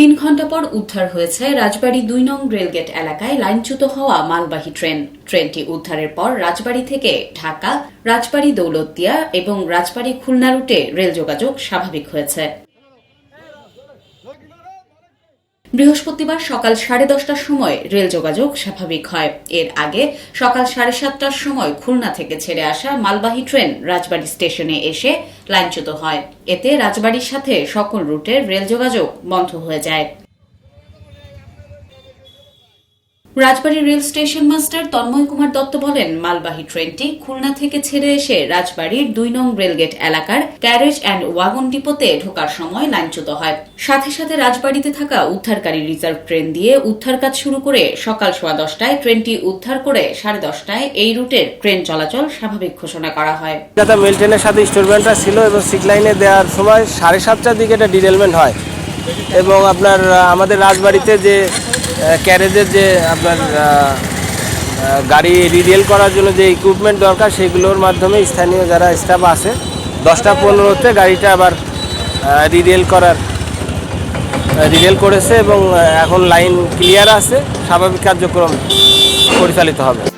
তিন ঘণ্টা পর উদ্ধার হয়েছে রাজবাড়ী দুই নং রেলগেট এলাকায় লাইনচ্যুত হওয়া মালবাহী ট্রেন। ট্রেনটি উদ্ধারের পর রাজবাড়ী থেকে ঢাকা, রাজবাড়ী দৌলতদিয়া এবং রাজবাড়ী খুলনা রুটে রেল যোগাযোগ স্বাভাবিক হয়েছে। বৃহস্পতিবার সকাল সাড়ে দশটার সময় রেল যোগাযোগ স্বাভাবিক হয়। এর আগে সকাল সাড়ে সাতটার সময় খুলনা থেকে ছেড়ে আসা মালবাহী ট্রেন রাজবাড়ী স্টেশনে এসে লাইনচ্যুত হয়। এতে রাজবাড়ির সাথে সকল রুটের রেল যোগাযোগ বন্ধ হয়ে যায়। Rajbari rail station master Tanmoy Kumar Dutta বলেন, মালবাহী ট্রেনটি খুলনা থেকে ছেড়ে এসে রাজবাড়ীর দুই নং রেলগেট এলাকার ক্যারেজ অ্যান্ড ওয়াগন ডিপোতে ঢোকার সময় লাইনচ্যুত হয়। সাথে সাথে রাজবাড়ীতে থাকা উদ্ধারকারী রিজার্ভ ট্রেন দিয়ে উদ্ধার কাজ শুরু করে সকাল সোয়া দশটায় ট্রেনটি উদ্ধার করে সাড়ে দশটায় এই রুটের ট্রেন চলাচল স্বাভাবিক ঘোষণা করা হয়। মেল ট্রেনের সাথে স্টোরমেন্টটা ছিল এবং সিক লাইনে দেওয়ার সময় সাড়ে সাতটার দিকে এটা ডিটেলমেন্ট হয়। এবং আপনার আমাদের রাজবাড়িতে যে ক্যারেজের যে আপনার গাড়ি রিডিয়েল করার জন্য যে ইকুইপমেন্ট দরকার, সেগুলোর মাধ্যমে স্থানীয় যারা স্টাফ আছে, দশটা পনেরোতে গাড়িটা আবার রিডিয়েল করার রিডিয়েল করেছে এবং এখন লাইন ক্লিয়ার আছে। স্বাভাবিক কার্যক্রম পরিচালিত হবে।